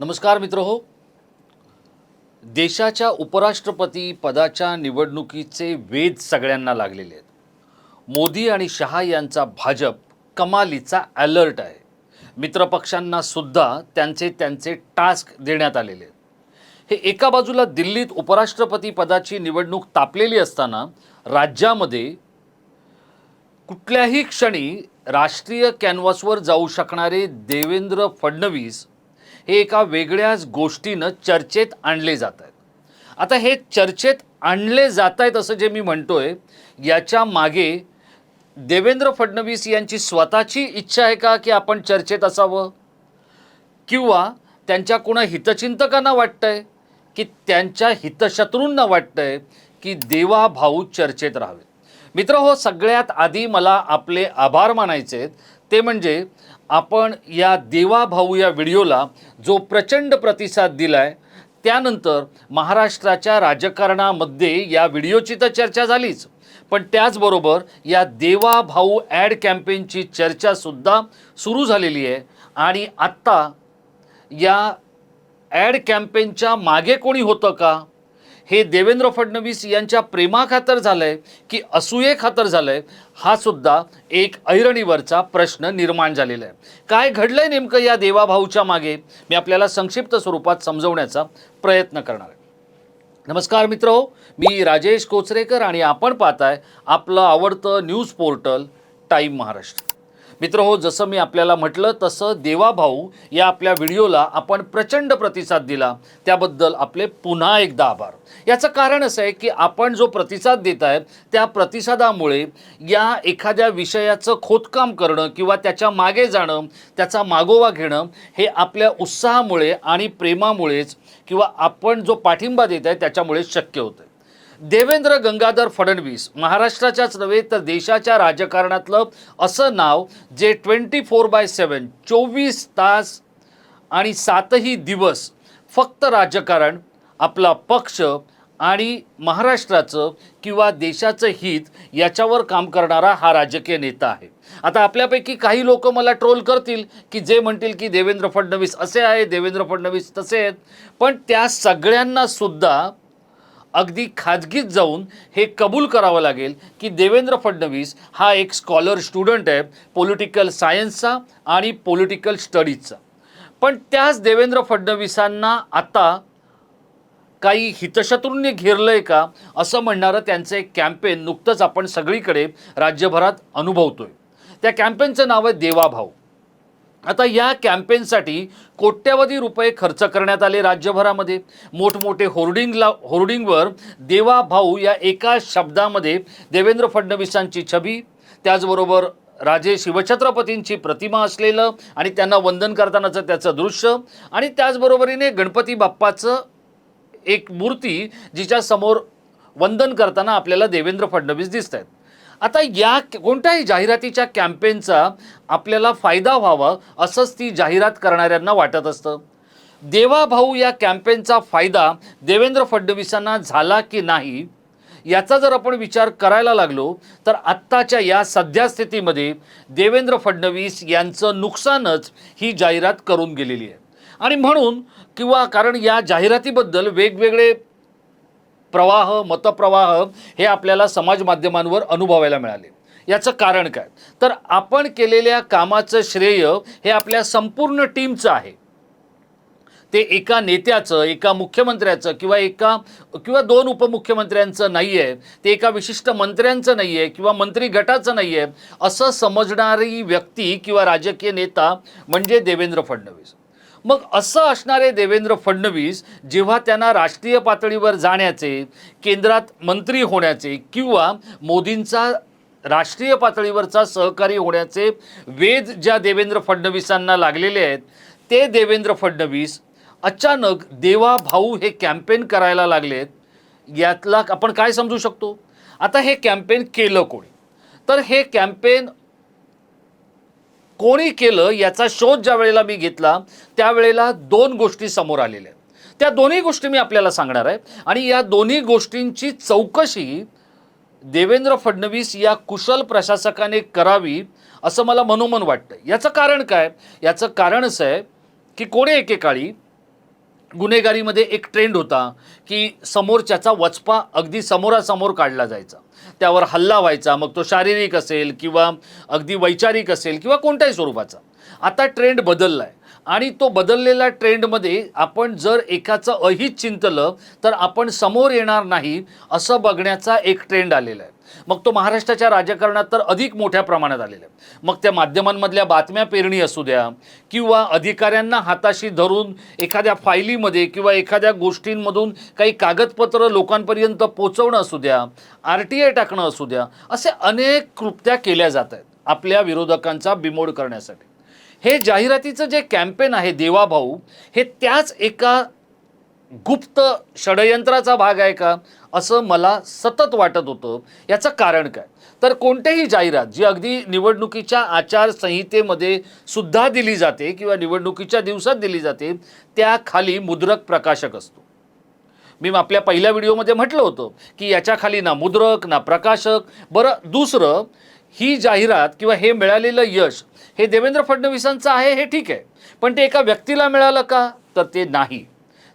नमस्कार मित्र हो. देशाच्या उपराष्ट्रपती पदाच्या निवडणुकीचे वेध सगळ्यांना लागलेले आहेत. मोदी आणि शहा यांचा भाजप कमालीचा अलर्ट आहे. मित्रपक्षांना सुद्धा त्यांचे त्यांचे टास्क देण्यात आलेले आहेत. हे एका बाजूला दिल्लीत उपराष्ट्रपती पदाची निवडणूक तापलेली असताना राज्यामध्ये कुठल्याही क्षणी राष्ट्रीय कॅनव्हासवर जाऊ शकणारे देवेंद्र फडणवीस हे एका वेगळ्याच गोष्टीनं चर्चेत आणले जात आहेत आता हे चर्चेत आणले जात आहेत असं जे मी म्हणतोय याच्या मागे देवेंद्र फडणवीस यांची स्वतःची इच्छा आहे का की आपण चर्चेत असावं? किंवा त्यांच्या कुणा हितचिंतकांना वाटतंय की त्यांच्या हितशत्रूंना वाटतंय की देवा भाऊ चर्चेत राहावेत मित्र हो सगळ्यात आधी मला आपले आभार मानायचे आहेत ते म्हणजे आपण या देवा भाऊ या व्हिडिओला जो प्रचंड प्रतिसाद दिला आहे त्यानंतर महाराष्ट्राच्या राजकारणामध्ये या व्हिडिओची तर चर्चा झालीच. पण त्याचबरोबर या देवा भाऊ ॲड कॅम्पेनची चर्चासुद्धा सुरू झालेली आहे. आणि आत्ता या ॲड कॅम्पेनच्या मागे कोणी होतं का? हे देवेंद्र फडणवीस यांच्या प्रेमाखातर झालं आहे की असूये खातर झालं आहे हा सुद्धा एक ऐरणीवरचा प्रश्न निर्माण झालेला आहे. काय घडलं आहे नेमकं या देवाभाऊच्या मागे? मी आपल्याला संक्षिप्त स्वरूपात समजवण्याचा प्रयत्न करणार आहे. नमस्कार मित्र हो मी राजेश कोचरेकर आणि आपण पाहताय आपलं आवडतं न्यूज पोर्टल टाईम महाराष्ट्र. मित्र हो जसं मी आपल्याला म्हटलं तसं देवाभाऊ या आपल्या व्हिडिओला आपण प्रचंड प्रतिसाद दिला. त्याबद्दल आपले पुन्हा एकदा आभार. याचं कारण असं आहे की आपण जो प्रतिसाद देत आहे त्या प्रतिसादामुळे या एखाद्या विषयाचं खोदकाम करणं किंवा त्याच्यामागे जाणं त्याचा मागोवा घेणं हे आपल्या उत्साहामुळे आणि प्रेमामुळेच किंवा आपण जो पाठिंबा देत आहे त्याच्यामुळेच शक्य होतं देवेंद्र गंगाधर फडणवीस महाराष्ट्राच्याच नव्हे तर देशाच्या राजकारणातलं असं नाव जे ट्वेंटी फोर बाय सेवन चोवीस तास आणि सातही दिवस फक्त राजकारण आपला पक्ष आणि महाराष्ट्राचं किंवा देशाचं हित याच्यावर काम करणारा हा राजकीय नेता आहे. आता आपल्यापैकी काही लोक मला ट्रोल करतील की जे म्हणतील की देवेंद्र फडणवीस असे आहे देवेंद्र फडणवीस तसे आहेत. पण त्या सगळ्यांना सुद्धा अगदी खाजगीत जाऊन हे कबूल करावं लागेल की देवेंद्र फडणवीस हा एक स्कॉलर स्टुडंट आहे पॉलिटिकल सायन्सचा आणि पॉलिटिकल स्टडीजचा पण त्याच देवेंद्र फडणवीसांना आता काही हितशत्रूंनी घेरलं आहे का असं म्हणणारं त्यांचं एक कॅम्पेन नुकतंच आपण सगळीकडे राज्यभरात अनुभवतो आहे त्या कॅम्पेनचं नाव आहे देवाभाऊ. आता या कॅम्पेनसाठी कोट्यवधी रुपये खर्च करण्यात आले राज्यभरामध्ये. मोठमोठे होर्डिंगला होर्डिंगवर देवा भाऊ या एका शब्दामध्ये देवेंद्र फडणवीसांची छबी त्याचबरोबर राजे शिवछत्रपतींची प्रतिमा असलेलं आणि त्यांना वंदन करतानाचं त्याचं दृश्य आणि त्याचबरोबरीने गणपती बाप्पाचं एक मूर्ती जिच्यासमोर वंदन करताना आपल्याला देवेंद्र फडणवीस दिसत आहेत आता या कोणत्याही जाहिरातीच्या कॅम्पेनचा आपल्याला फायदा व्हावा असंच ती जाहिरात करणाऱ्यांना वाटत असतं. देवाभाऊ या कॅम्पेनचा फायदा देवेंद्र फडणवीसांना झाला की नाही याचा जर आपण विचार करायला लागलो तर आत्ताच्या या सध्या स्थितीमध्ये देवेंद्र फडणवीस यांचं नुकसानच ही जाहिरात करून गेलेली आहे. आणि म्हणून किंवा कारण या जाहिरातीबद्दल वेगवेगळे प्रवाह मतप्रवाह हे आपल्याला समाज माध्यमांवर अनुभवायला मिळाले. याचं कारण काय? तर आपण केलेल्या कामाचं श्रेय हे आपल्या संपूर्ण टीमचं आहे. ते एका नेत्याचं एका मुख्यमंत्र्याचं किंवा एका किंवा दोन उपमुख्यमंत्र्यांचं नाही आहे ते एका विशिष्ट मंत्र्यांचं नाही आहे किंवा मंत्री गटाचं नाही आहे असं समजणारी व्यक्ती किंवा राजकीय नेता म्हणजे देवेंद्र फडणवीस. मग असं असणारे देवेंद्र फडणवीस जेव्हा त्यांना राष्ट्रीय पातळीवर जाण्याचे केंद्रात मंत्री होण्याचे किंवा मोदींचा राष्ट्रीय पातळीवरचा सहकारी होण्याचे वेद ज्या देवेंद्र फडणवीसांना लागलेले आहेत ते देवेंद्र फडणवीस अचानक देवा भाऊ हे कॅम्पेन करायला लागलेत यातला आपण काय समजू शकतो? आता हे कॅम्पेन केलं कोणी? तर हे कॅम्पेन कोणी केलं याचा शोध ज्या वेळेला मी घेतला त्यावेळेला दोन गोष्टी समोर आलेल्या आहेत. त्या दोन्ही गोष्टी मी आपल्याला सांगणार आहे. आणि या दोन्ही गोष्टींची चौकशी देवेंद्र फडणवीस या कुशल प्रशासकाने करावी असं मला मनोमन वाटतं याचं कारण काय? याचं कारण असं आहे की कोणी एकेकाळी गुन्हेगारीमध्ये एक ट्रेंड होता की समोरच्याचा वचपा अगदी समोरासमोर काढला जायचा. त्यावर हल्ला व्हायचा मग तो शारीरिक असेल किंवा अगदी वैचारिक असेल किंवा कोणत्याही स्वरूपाचा. आता ट्रेंड बदलला आहे आणि तो बदललेल्या ट्रेंडमध्ये आपण जर एकाचं अहित चिंतलं तर आपण समोर येणार नाही असं बघण्याचा एक ट्रेंड आलेला आहे. मग तो महाराष्ट्राच्या राजकारणात तर अधिक मोठ्या प्रमाणात आलेला आहे. मग त्या माध्यमांमधल्या बातम्या पेरणी असू द्या किंवा अधिकाऱ्यांना हाताशी धरून एखाद्या फायलीमध्ये किंवा एखाद्या गोष्टींमधून काही कागदपत्र लोकांपर्यंत पोचवणं असू द्या आर टी आय टाकणं असू द्या असे अनेक कृत्या केल्या जात आहेत आपल्या विरोधकांचा बिमोड करण्यासाठी. हे जाहिरातीचं जे कॅम्पेन आहे देवाभाऊ हे त्याच एका गुप्त षडयंत्राचा भाग आहे का? असं मला सतत वाटत होतं. याचं कारण काय? तर कोणतेही जाहिरात जी अगदी निवडणुकीच्या आचारसंहितेमध्ये सुद्धा दिली जाते किंवा निवडणुकीच्या दिवसात दिली जाते त्याखाली मुद्रक प्रकाशक असतो. मी आपल्या पहिल्या व्हिडिओमध्ये म्हटलं होतं की याच्या खाली ना मुद्रक ना प्रकाशक. बरं दुसरं ही जाहिरात किंवा हे मिळालेलं यश हे देवेंद्र फडणवीसांचं आहे हे ठीक आहे. पण ते एका व्यक्तीला मिळालं का? तर ते नाही.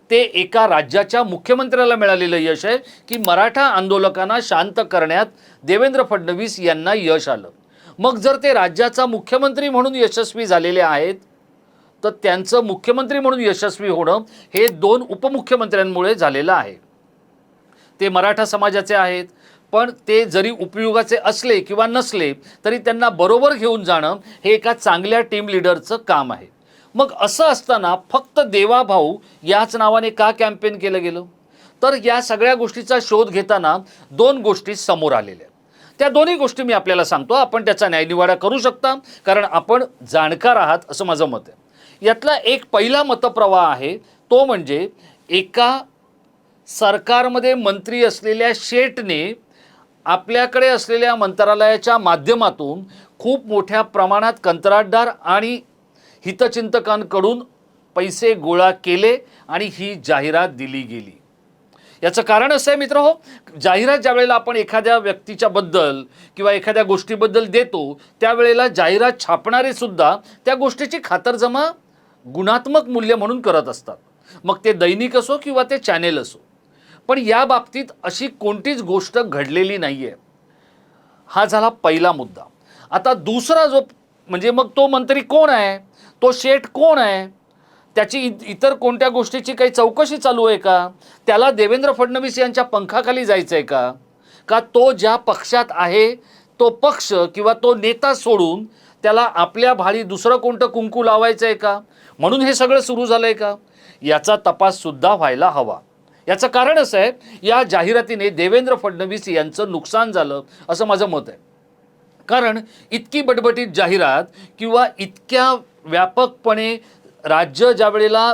ते एका राज्याच्या मुख्यमंत्र्याला मिळालेलं यश आहे की मराठा आंदोलकांना शांत करण्यात देवेंद्र फडणवीस यांना यश आलं. मग जर ते राज्याचा मुख्यमंत्री म्हणून यशस्वी झालेले आहेत तर त्यांचं मुख्यमंत्री म्हणून यशस्वी होणं हे दोन उपमुख्यमंत्र्यांमुळे झालेलं आहे. ते मराठा समाजाचे आहेत पण ते जरी उपयोगाचे असले किंवा नसले तरी त्यांना बरोबर घेऊन जाणं हे एका चांगल्या टीम लिडरचं काम आहे. मग असं असताना फक्त देवाभाऊ याच नावाने का कॅम्पेन केलं गेलं? तर या सगळ्या गोष्टीचा शोध घेताना दोन गोष्टी समोर आलेल्या आहेत. त्या दोन्ही गोष्टी मी आपल्याला सांगतो. आपण त्याचा न्यायनिवाडा करू शकता कारण आपण जाणकार आहात असं माझं मत आहे. यातला एक पहिला मतप्रवाह आहे तो म्हणजे एका सरकारमध्ये मंत्री असलेल्या शेटने आपल्याकडे असलेल्या मंत्रालयाच्या माध्यमातून खूप मोठ्या प्रमाणात कंत्राटदार आणि हितचिंतकांकडून पैसे गोळा केले आणि ही जाहिरात दिली गेली. याचं कारण असं आहे मित्र हो जाहिरात ज्या वेळेला आपण एखाद्या व्यक्तीच्या बद्दल किंवा एखाद्या गोष्टीबद्दल देतो त्यावेळेला जाहिरात छापणारे सुद्धा त्या गोष्टीची खातरजमा गुणात्मक मूल्य म्हणून करत असतात. मग ते दैनिक असो किंवा ते चॅनेल असो. पण या बाबतीत अशी कोणतीच गोष्ट घडलेली नाही आहे हा झाला पहिला मुद्दा. आता दुसरा जो म्हणजे मग तो मंत्री कोण आहे? तो शेठ कोण आहे? त्याची इ- इतर कोणत्या गोष्टीची काही चौकशी चालू आहे का? त्याला देवेंद्र फडणवीस यांच्या पंखाखाली जायचं आहे का? का तो ज्या पक्षात आहे तो पक्ष किंवा तो नेता सोडून त्याला आपल्या भाळी दुसरं कोणतं कुंकू लावायचं आहे का? म्हणून हे सगळं सुरू झालं आहे का? याचा तपाससुद्धा व्हायला हवा. याचं कारण असं आहे या जाहिरातीने देवेंद्र फडणवीस यांचं नुकसान झालं असं माझं मत आहे. कारण इतकी बटबटीत जाहिरात किंवा इतक्या व्यापकपणे राज्य ज्या वेळेला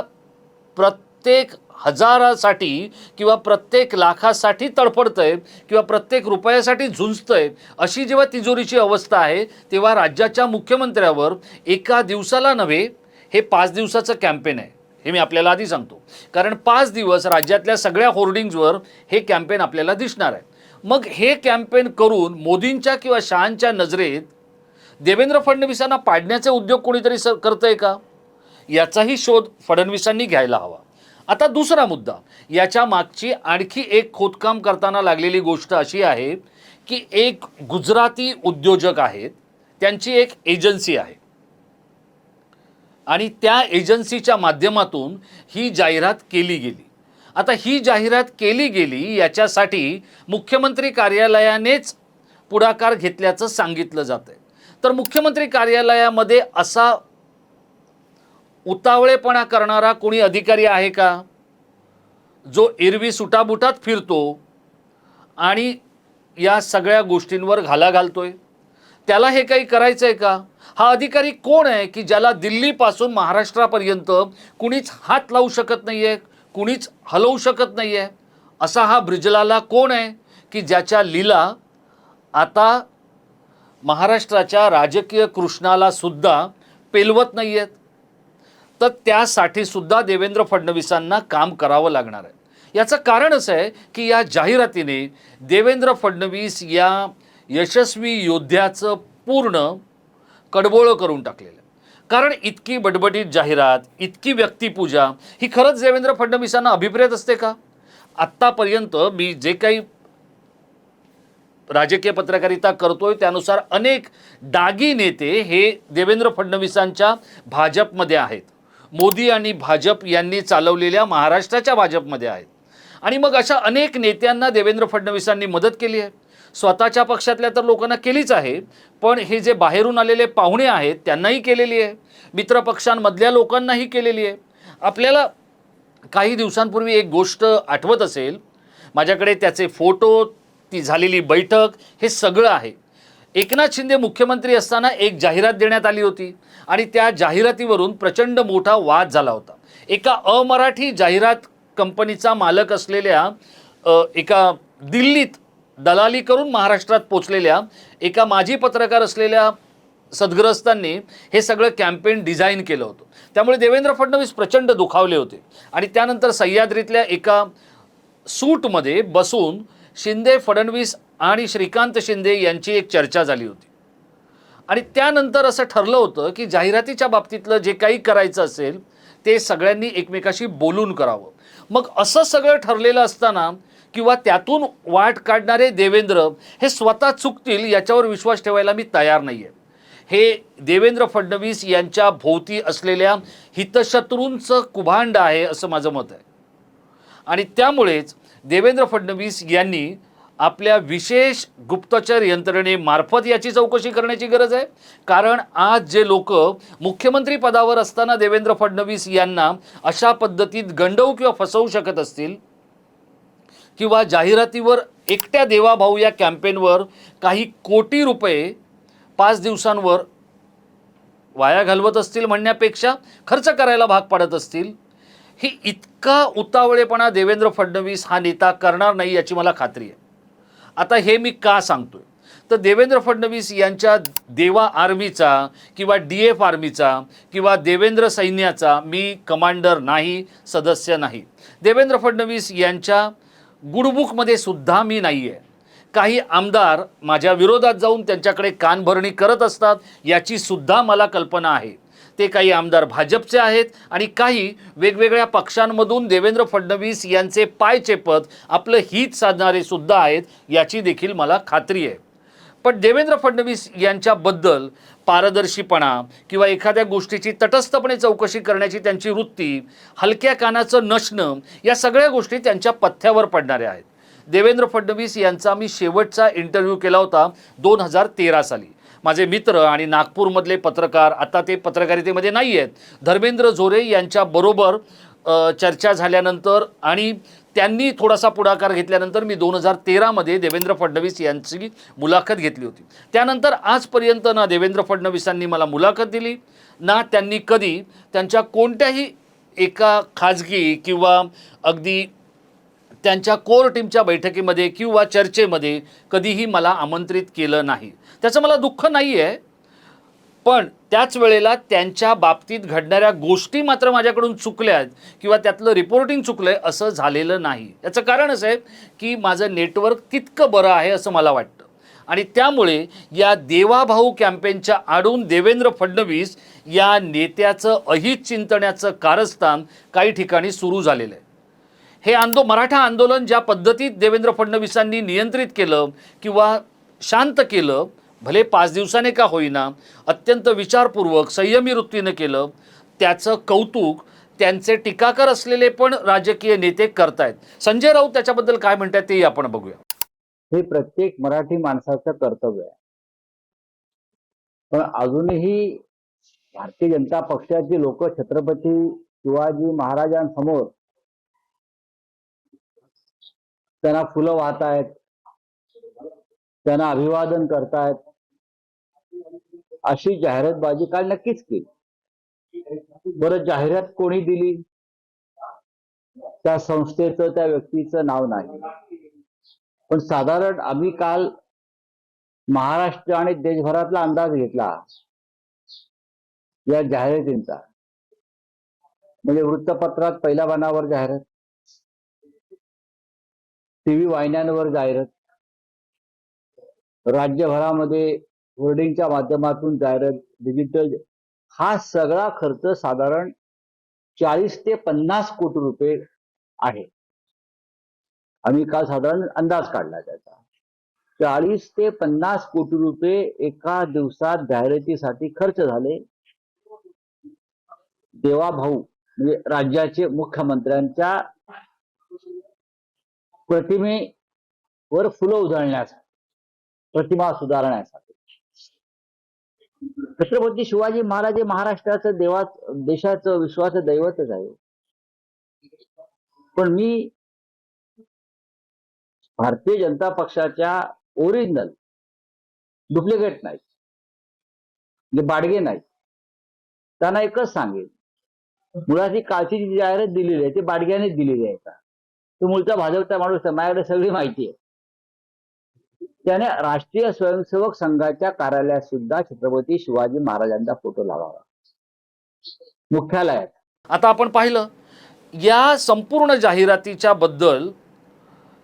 प्रत्येक हजारासाठी किंवा प्रत्येक लाखासाठी तडफडतंय किंवा प्रत्येक रुपयासाठी झुंजतंय अशी जेव्हा तिजोरीची अवस्था आहे तेव्हा राज्याच्या मुख्यमंत्र्यावर एका दिवसाला नव्हे हे पाच दिवसाचं कॅम्पेन आहे. हे मी आपल्याला आधी सांगतो. कारण पाच दिवस राज्यातल्या सगळ्या होर्डिंग्जवर हे कॅम्पेन आपल्याला दिसणार आहे. मग हे कॅम्पेन करून मोदींच्या किंवा शहांच्या नजरेत देवेंद्र फडणवीसांना पाडण्याचे उद्योग कोणीतरी स करतंय का? याचाही शोध फडणवीसांनी घ्यायला हवा. आता दुसरा मुद्दा. याच्या मागची आणखी एक खोदकाम करताना लागलेली गोष्ट अशी आहे की एक गुजराती उद्योजक आहेत. त्यांची एक एजन्सी आहे. आणि त्या एजन्सीच्या माध्यमातून ही जाहिरात केली गेली. आता ही जाहिरात केली गेली याच्यासाठी मुख्यमंत्री कार्यालयानेच पुढाकार घेतल्याचं सांगितलं जात आहे तर मुख्यमंत्री कार्यालयामध्ये असा उतावळेपणा करणारा कोणी अधिकारी आहे का? जो एरवी सुटाबुटात फिरतो आणि या सगळ्या गोष्टींवर घाला घालतोय. त्याला हे काही करायचं आहे का? हा अधिकारी कोण आहे की ज्याला दिल्लीपासून महाराष्ट्रापर्यंत कुणीच हात लावू शकत नाही आहे कुणीच हलवू शकत नाही आहे असा हा ब्रिजलाला कोण आहे की ज्याच्या लीला आता महाराष्ट्राच्या राजकीय कृष्णाला सुद्धा पेलवत नाही आहेत तर त्यासाठी सुद्धा देवेंद्र फडणवीसांना काम करावं लागणार आहे. याचं कारण असं आहे की या जाहिरातीने देवेंद्र फडणवीस या यशस्वी योद्ध्याचं पूर्ण कडबोळं करून टाकलेलं. आहे कारण इतकी बटबटीत जाहिरात इतकी व्यक्तिपूजा ही खरंच देवेंद्र फडणवीसांना अभिप्रेत असते का? आत्तापर्यंत मी जे काही राजकीय पत्रकारिता करतोय त्यानुसार अनेक डागी नेते हे देवेंद्र फडणवीसांच्या भाजपमध्ये आहेत. मोदी आणि भाजप यांनी चालवलेल्या महाराष्ट्राच्या भाजपमध्ये आहेत. आणि मग अशा अनेक नेत्यांना देवेंद्र फडणवीसांनी मदत केली आहे. स्वतःच्या पक्षातल्या तर लोकांना केलीच आहे पण हे जे बाहेरून आलेले पाहुणे आहेत त्यांनाही केलेली आहे. मित्रपक्षांमधल्या लोकांनाही केलेली आहे. आपल्याला काही दिवसांपूर्वी एक गोष्ट आठवत असेल माझ्याकडे त्याचे फोटो ती झालेली बैठक हे सगळं आहे. एकनाथ शिंदे मुख्यमंत्री असताना एक जाहिरात देण्यात आली होती आणि त्या जाहिरातीवरून प्रचंड मोठा वाद झाला होता. एका अमराठी जाहिरात कंपनीचा मालक असलेल्या एका दिल्लीत दलाली करून महाराष्ट्रात पोचलेल्या एका माजी पत्रकार असलेल्या सद्ग्रस्तांनी हे सगळं कॅम्पेन डिझाईन केलं होतं. त्यामुळे देवेंद्र फडणवीस प्रचंड दुखावले होते. आणि त्यानंतर सह्याद्रीतल्या एका सूटमध्ये बसून शिंदे फडणवीस आणि श्रीकांत शिंदे यांची एक चर्चा झाली होती. आणि त्यानंतर असं ठरलं होतं की जाहिरातीच्या बाबतीतलं जे काही करायचं असेल ते सगळ्यांनी एकमेकाशी बोलून करावं. मग असं सगळं ठरलेलं असताना किंवा त्यातून वाट काढणारे देवेंद्र हे स्वतः चुकतील याच्यावर विश्वास ठेवायला मी तयार नाही आहे हे देवेंद्र फडणवीस यांच्या भोवती असलेल्या हितशत्रूंचं कुभांड आहे असं माझं मत आहे. आणि त्यामुळेच देवेंद्र फडणवीस यांनी आपल्या विशेष गुप्तचर यंत्रणेमार्फत याची चौकशी करण्याची गरज आहे. कारण आज जे लोक मुख्यमंत्री पदावर असताना देवेंद्र फडणवीस यांना अशा पद्धतीत गंडवू किंवा फसवू शकत असतील किंवा जाहिरातीवर एकट्या देवाभाऊ या कॅम्पेनवर काही कोटी रुपये पाच दिवसांवर वाया घालवत असतील म्हणण्यापेक्षा खर्च करायला भाग पाडत असतील ही इतका उतावळेपणा देवेंद्र फडणवीस हा नेता करणार नाही याची मला खात्री आहे. आता हे मी का सांगतोय? तर देवेंद्र फडणवीस यांच्या देवा आर्मीचा किंवा डी एफ आर्मीचा किंवा देवेंद्र सैन्याचा मी कमांडर नाही सदस्य नाही. देवेंद्र फडणवीस यांच्या गुडबुकमध्ये सुद्धा मी नाही आहे काही आमदार माझ्या विरोधात जाऊन त्यांच्याकडे कानभरणी करत असतात याची सुद्धा मला कल्पना आहे. ते काही आमदार भाजपचे आहेत आणि काही वेगवेगळ्या पक्षांमधून देवेंद्र फडणवीस यांचे पाय चेपत आपलं हित साधणारे सुद्धा आहेत याची देखील मला खात्री आहे. पण देवेंद्र फडणवीस यांच्याबद्दल पारदर्शीपणा किंवा एखाद्या गोष्टीची तटस्थपणे चौकशी करण्याची त्यांची वृत्ती हलक्या कानाचं नसणं या सगळ्या गोष्टी त्यांच्या पथ्यावर पडणाऱ्या आहेत. देवेंद्र फडणवीस यांचा मी शेवटचा इंटरव्ह्यू केला होता दोन हजार तेरा साली. माझे मित्र आणि नागपूरमधले पत्रकार आता ते पत्रकारितेमध्ये नाही आहेत धर्मेंद्र झोरे यांच्याबरोबर चर्चा झाल्यानंतर आणि त्यांनी थोडासा पुढाकार घेतल्यानंतर मी दोन हजार तेरामध्ये देवेंद्र फडणवीस यांची मुलाखत घेतली होती. त्यानंतर आजपर्यंत ना देवेंद्र फडणवीसांनी मला मुलाखत दिली ना त्यांनी कधी त्यांच्या कोणत्याही एका खाजगी किंवा अगदी त्यांच्या कोर टीमच्या बैठकीमध्ये किंवा चर्चेमध्ये कधीही मला आमंत्रित केलं नाही. त्याचं मला दुःख नाही आहे पण त्याच वेळेला त्यांच्या बाबतीत घडणाऱ्या गोष्टी मात्र माझ्याकडून चुकल्या आहेत किंवा त्यातलं रिपोर्टिंग चुकलं आहे असं झालेलं नाही. याचं कारण असं आहे की माझं नेटवर्क तितकं बरं आहे असं मला वाटतं. आणि त्यामुळे या देवाभाऊ कॅम्पेनच्या आडून देवेंद्र फडणवीस या नेत्याचं अहित चिंतण्याचं कारस्थान काही ठिकाणी सुरू झालेलं आहे. हे आंदो मराठा आंदोलन ज्या पद्धतीत देवेंद्र फडणवीसांनी नियंत्रित केलं किंवा शांत केलं भले पाच दिवसाने का होईना अत्यंत विचारपूर्वक संयमी वृत्तीनं केलं त्याचं कौतुक त्यांचे टीकाकार असलेले पण राजकीय नेते करतायत. संजय राऊत त्याच्याबद्दल काय म्हणतात तेही आपण बघूया. हे प्रत्येक मराठी माणसाचं कर्तव्य आहे. पण अजूनही भारतीय जनता पक्षाची लोक छत्रपती शिवाजी महाराजांसमोर त्यांना फुलं वाहत आहेत त्यांना अभिवादन करतायत. अशी जाहिरातबाजी काल नक्कीच केली. बरं जाहिरात कोणी दिली? त्या संस्थेचं त्या व्यक्तीचं नाव नाही. पण साधारण आम्ही काल महाराष्ट्र आणि देशभरातला अंदाज घेतला. या जाहिरातींचा. म्हणजे वृत्तपत्रात पहिल्या पानावर जाहिरात. टीव्ही वाहिन्यांवर जाहिरात. राज्यभरामध्ये होर्डिंगच्या माध्यमातून जाहिरात डिजिटल हा सगळा खर्च साधारण चाळीस ते पन्नास कोटी रुपये आहे. आम्ही काल साधारण अंदाज काढला त्याचा. चाळीस ते पन्नास कोटी रुपये एका दिवसात जाहिरातीसाठी खर्च झाले. देवाभाऊ म्हणजे राज्याचे मुख्यमंत्र्यांच्या प्रतिमेवर फुलं उधळण्यासाठी प्रतिमा सुधारण्यासाठी छत्रपती शिवाजी महाराज हे महाराष्ट्राचं देवा देशाचं विश्वाचं दैवतच आहे. पण मी भारतीय जनता पक्षाच्या ओरिजिनल डुप्लिकेट नाही. म्हणजे बाडगे नाही. त्यांना एकच सांगेल मुळात कालची जी जाहिरात दिलेली आहे ती बाडग्यानेच दिलेली आहे का तो मूळचा भाजपचा माणूस आहे माझ्याकडे सगळी माहिती आहे. त्याने राष्ट्रीय स्वयंसेवक संघाच्या कार्यालयात सुद्धा छत्रपती शिवाजी महाराजांचा फोटो लावावा. मुख्यालयात. आता आपण पाहिलं या संपूर्ण जाहिरातीच्या बद्दल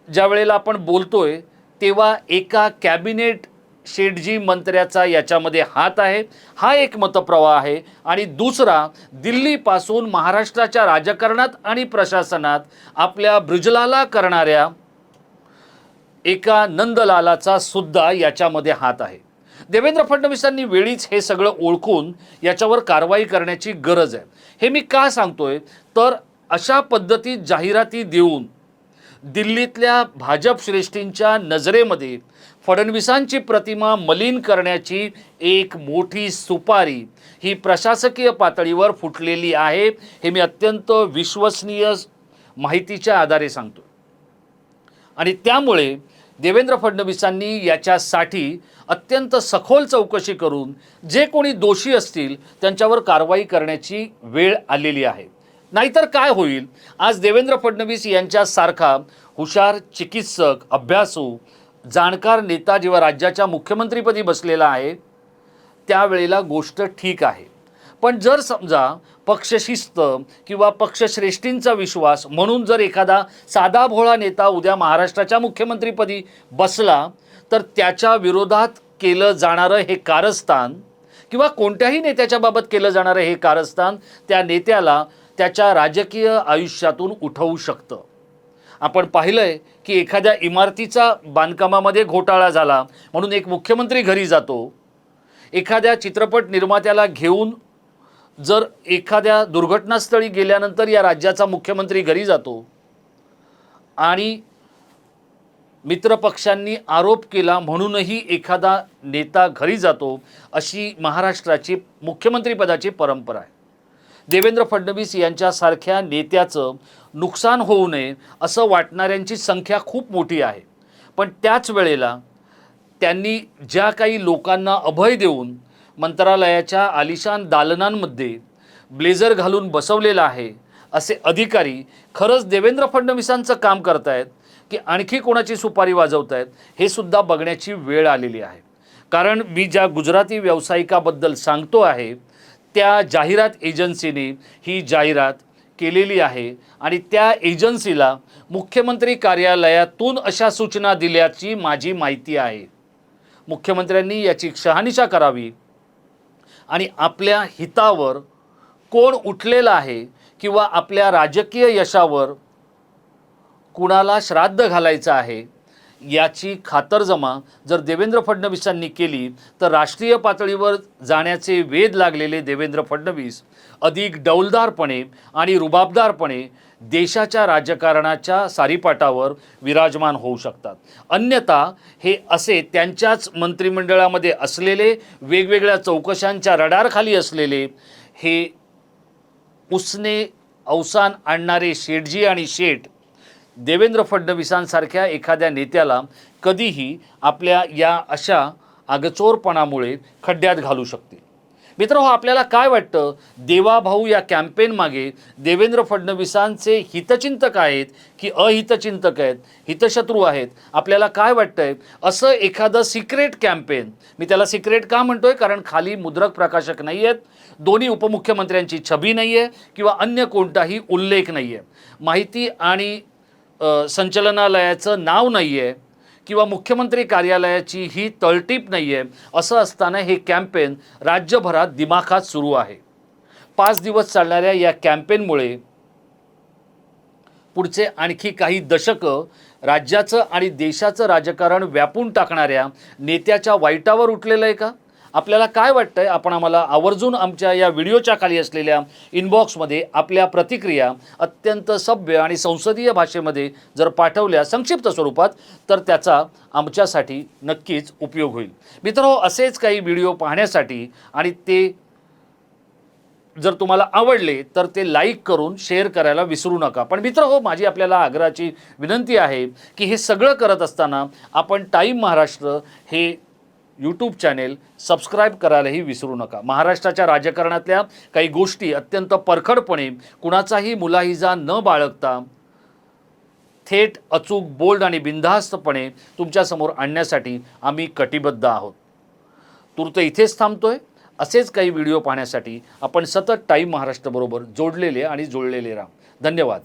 ज्या वेळेला आपण बोलतोय तेव्हा एका कॅबिनेट शेटजी मंत्र्याचा याच्यामध्ये हात आहे. हा एक मतप्रवाह आहे. आणि दुसरा दिल्लीपासून महाराष्ट्राच्या राजकारणात आणि प्रशासनात आपल्या ब्रिजलाला करणाऱ्या एका नंदलालाचा सुद्धा याच्यामध्ये हात आहे. देवेंद्र फडणवीसांनी वेळीच हे सगळं ओळखून याच्यावर कारवाई करण्याची गरज आहे. हे मी का सांगतोय? तर अशा पद्धतीत जाहिराती देऊन दिल्लीतल्या भाजप श्रेष्ठींच्या नजरेमध्ये फडणवीसांची प्रतिमा मलिन करण्याची एक मोठी सुपारी ही प्रशासकीय पातळीवर फुटलेली आहे हे मी अत्यंत विश्वसनीय माहितीच्या आधारे सांगतो आणि त्यामुळे देवेंद्र फडणवीसांनी याच्यासाठी अत्यंत सखोल चौकशी करून जे कोणी दोषी असतील त्यांच्यावर कारवाई करण्याची वेळ आलेली आहे. नाहीतर काय होईल? आज देवेंद्र फडणवीस यांच्यासारखा हुशार चिकित्सक अभ्यासू जाणकार नेता जेव्हा राज्याच्या मुख्यमंत्रीपदी बसलेला आहे त्यावेळेला गोष्ट ठीक आहे. पण जर समजा पक्षशिस्त किंवा पक्षश्रेष्ठींचा विश्वास म्हणून जर एखादा साधा भोळा नेता उद्या महाराष्ट्राच्या मुख्यमंत्रीपदी बसला तर त्याच्या विरोधात केलं जाणारं हे कारस्थान किंवा कोणत्याही नेत्याच्या बाबत केलं जाणारं हे कारस्थान त्या नेत्याला त्याच्या राजकीय आयुष्यातून उठवू शकतं. आपण पाहिलं आहे की एखाद्या इमारतीचा बांधकामामध्ये घोटाळा झाला म्हणून एक मुख्यमंत्री घरी जातो एखाद्या चित्रपट निर्मात्याला घेऊन जर एखाद्या दुर्घटनास्थळी गेल्यानंतर या राज्याचा मुख्यमंत्री घरी जातो आणि मित्रपक्षांनी आरोप केला म्हणूनही एखादा नेता घरी जातो अशी महाराष्ट्राची मुख्यमंत्रीपदाची परंपरा आहे. देवेंद्र फडणवीस यांच्यासारख्या नेत्याचं नुकसान होऊ नये असं वाटणाऱ्यांची संख्या खूप मोठी आहे. पण त्याच वेळेला त्यांनी ज्या काही लोकांना अभय देऊन मंत्रालयाच्या आलिशान दालनांमध्ये ब्लेझर घालून बसवलेलं आहे असे अधिकारी खरंच देवेंद्र फडणवीसांचं काम करतायत की आणखी कोणाची सुपारी वाजवत आहेत हे सुद्धा बघण्याची वेळ आलेली आहे. कारण मी ज्या गुजराती व्यावसायिकाबद्दल सांगतो आहे त्या जाहिरात एजन्सीने ही जाहिरात केलेली आहे आणि त्या एजन्सीला मुख्यमंत्री कार्यालयातून अशा सूचना दिल्याची माझी माहिती आहे. मुख्यमंत्र्यांनी याची शहानिशा करावी आणि आपल्या हितावर कोण उठलेलं आहे किंवा आपल्या राजकीय यशावर कुणाला श्राद्ध घालायचं आहे याची खातरजमा जर देवेंद्र फडणवीसांनी केली तर राष्ट्रीय पातळीवर जाण्याचे वेध लागलेले देवेंद्र फडणवीस अधिक डौलदारपणे आणि रुबाबदारपणे देशाच्या राजकारणाच्या सारीपाटावर विराजमान होऊ शकतात. अन्यथा हे असे त्यांच्याच मंत्रिमंडळामध्ये असलेले वेगवेगळ्या चौकशांच्या रडारखाली असलेले हे उसने अवसान आणणारे शेठजी आणि शेठ देवेंद्र फडणवीसांसारख्या एखाद्या नेत्याला कधीही आपल्या या अशा आगचोरपणामुळे खड्ड्यात घालू शकतील. मित्र हो आपल्याला काय वाटतं? देवाभाऊ या कॅम्पेन मागे देवेंद्र फडणवीसांचे हितचिंतक आहेत की अहितचिंतक आहेत? हितशत्रू आहेत. आपल्याला काय वाटतंय? असं एखादं सिक्रेट कॅम्पेन मी त्याला सिक्रेट का म्हणतोय? कारण खाली मुद्रक प्रकाशक नाही आहेत दोन्ही उपमुख्यमंत्र्यांची छबी नाही आहे किंवा अन्य कोणताही उल्लेख नाही आहे माहिती आणि संचलनालयाचं नाव नाही आहे किंवा मुख्यमंत्री कार्यालयाची ही तळटीप नाही आहे असं असताना हे कॅम्पेन राज्यभरात दिमाखात सुरू आहे. पाच दिवस चालणाऱ्या या कॅम्पेनमुळे पुढचे आणखी काही दशकं राज्याचं आणि देशाचं राजकारण व्यापून टाकणाऱ्या नेत्याच्या वाईटावर उठलेलं आहे का? आपल्याला काय वाटतंय? आपण आम्हाला आवर्जून आमच्या या व्हिडिओच्या खाली असलेल्या इनबॉक्समध्ये आपल्या प्रतिक्रिया अत्यंत सभ्य आणि संसदीय भाषेमध्ये जर पाठवल्या संक्षिप्त स्वरूपात तर त्याचा आमच्यासाठी नक्कीच उपयोग होईल. मित्र असेच काही व्हिडिओ पाहण्यासाठी आणि ते जर तुम्हाला आवडले तर ते लाईक करून शेअर करायला विसरू नका. पण मित्र हो माझी आपल्याला आग्रहाची विनंती आहे की हे सगळं करत असताना आपण टाईम महाराष्ट्र हे यूट्यूब चॅनेल सबस्क्राईब करायलाही विसरू नका. महाराष्ट्राच्या राजकारणातल्या काही गोष्टी अत्यंत परखडपणे कुणाचाही मुलाहिजा न बाळगता थेट अचूक बोल्ड आणि बिनधास्तपणे तुमच्यासमोर आणण्यासाठी आम्ही कटिबद्ध आहोत. तूर्त इथेच थांबतोय. असेच काही व्हिडिओ पाहण्यासाठी आपण सतत टाईम महाराष्ट्राबरोबर जोडलेले आणि जोडलेले राहा. धन्यवाद.